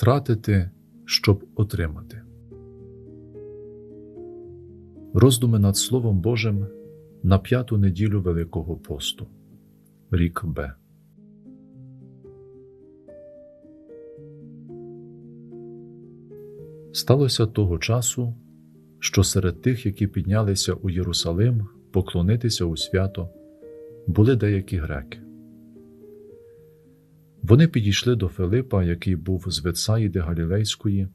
втратити, щоб отримати. Роздуми над Словом Божим на п'яту неділю Великого посту. Рік Б. Сталося того часу, що серед тих, які піднялися у Єрусалим поклонитися у свято, були деякі греки. Вони підійшли до Филипа, який був з Ветсаїди Галілейської,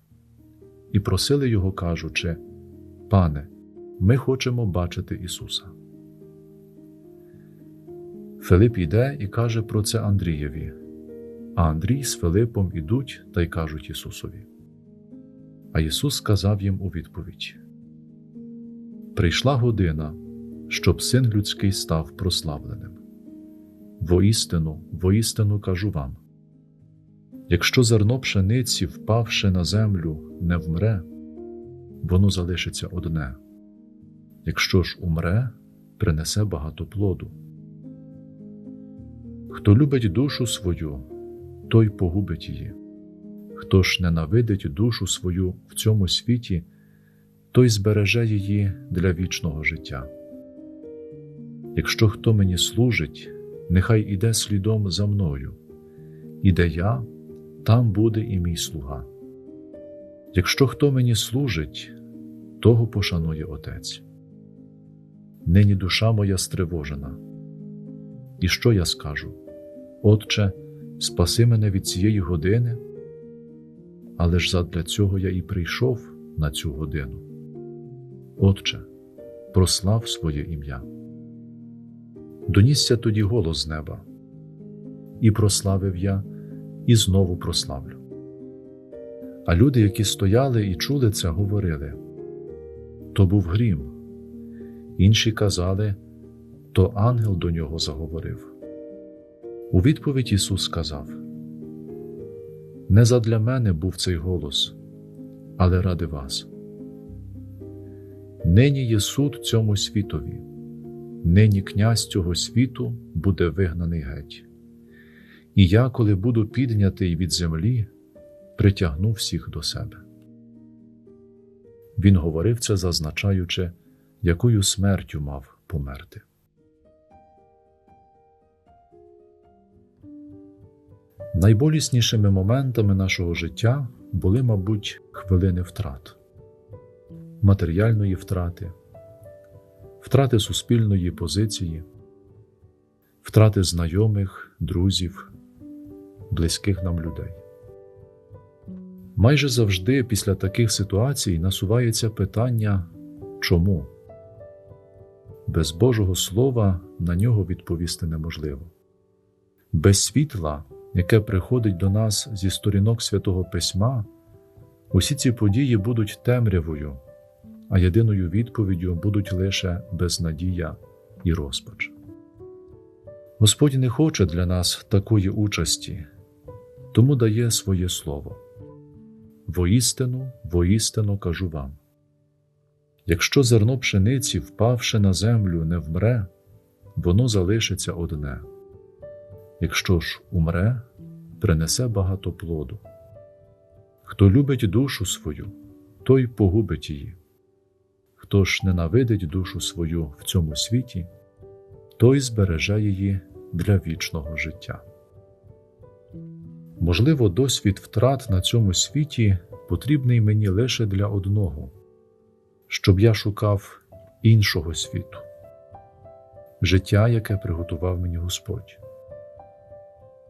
і просили його, кажучи: Пане, ми хочемо бачити Ісуса. Филип іде і каже про це Андрієві, а Андрій з Филипом ідуть та й кажуть Ісусові. А Ісус сказав їм у відповідь: Прийшла година, щоб син людський став прославленим. Воістину, воістину кажу вам: якщо зерно пшениці, впавши на землю, не вмре, воно залишиться одне, якщо ж умре, принесе багато плоду. Хто любить душу свою, той погубить її. Хто ж ненавидить душу свою в цьому світі, той збереже її для вічного життя. Якщо хто мені служить, нехай іде слідом за мною, і де я, там буде і мій слуга. Якщо хто мені служить, того пошанує Отець. Нині душа моя стривожена. І що я скажу? Отче, спаси мене від цієї години, але ж задля цього я і прийшов на цю годину. Отче, прослав своє ім'я. Донісся тоді голос з неба, і прославив я, і знову прославлю. А люди, які стояли і чули це, говорили то був грім. Інші казали, то ангел до нього заговорив. У відповідь Ісус сказав: Не задля мене був цей голос, але ради вас. Нині є суд цьому світові, нині князь цього світу буде вигнаний геть. І я, коли буду піднятий від землі, притягну всіх до себе. Він говорив це, зазначаючи, якою смертю мав померти. Найболіснішими моментами нашого життя були, мабуть, хвилини втрат, матеріальної втрати, втрати суспільної позиції, втрати знайомих, друзів, близьких нам людей. Майже завжди після таких ситуацій насувається питання чому? Без Божого Слова на нього відповісти неможливо. Без світла яке приходить до нас зі сторінок святого Письма, усі ці події будуть темрявою, а єдиною відповіддю будуть лише безнадія і розпач. Господь не хоче для нас такої участі, тому дає своє слово. Воістину, воістину кажу вам. Якщо зерно пшениці, впавши на землю, не вмре, воно залишиться одне якщо ж умре, принесе багато плоду. Хто любить душу свою, той погубить її. Хто ж ненавидить душу свою в цьому світі, той збереже її для вічного життя. Можливо, досвід втрат на цьому світі потрібний мені лише для одного, щоб я шукав іншого світу, життя, яке приготував мені Господь.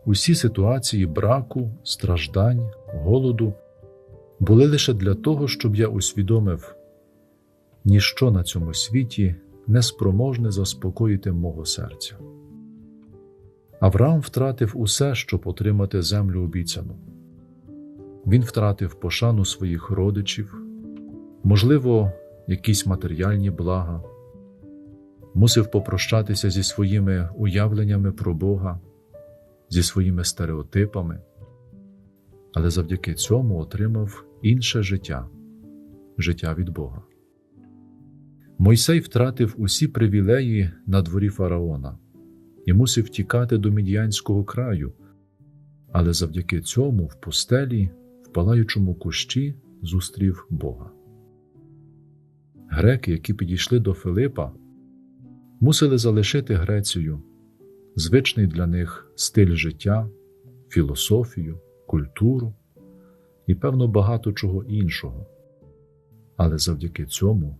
Усі ситуації браку, страждань, голоду були лише для того, щоб я усвідомив, ніщо на цьому світі не спроможне заспокоїти мого серця. Авраам втратив усе, щоб отримати землю обіцяну. Він втратив пошану своїх родичів, можливо, якісь матеріальні блага, мусив попрощатися зі своїми уявленнями про Бога зі своїми стереотипами, але завдяки цьому отримав інше життя життя від Бога. Мойсей втратив усі привілеї на дворі фараона і мусив тікати до Мідіянського краю, але завдяки цьому в пустелі, в палаючому кущі зустрів Бога. Греки, які підійшли до Филипа, мусили залишити Грецію, звичний для них стиль життя, філософію, культуру і, певно, багато чого іншого, але завдяки цьому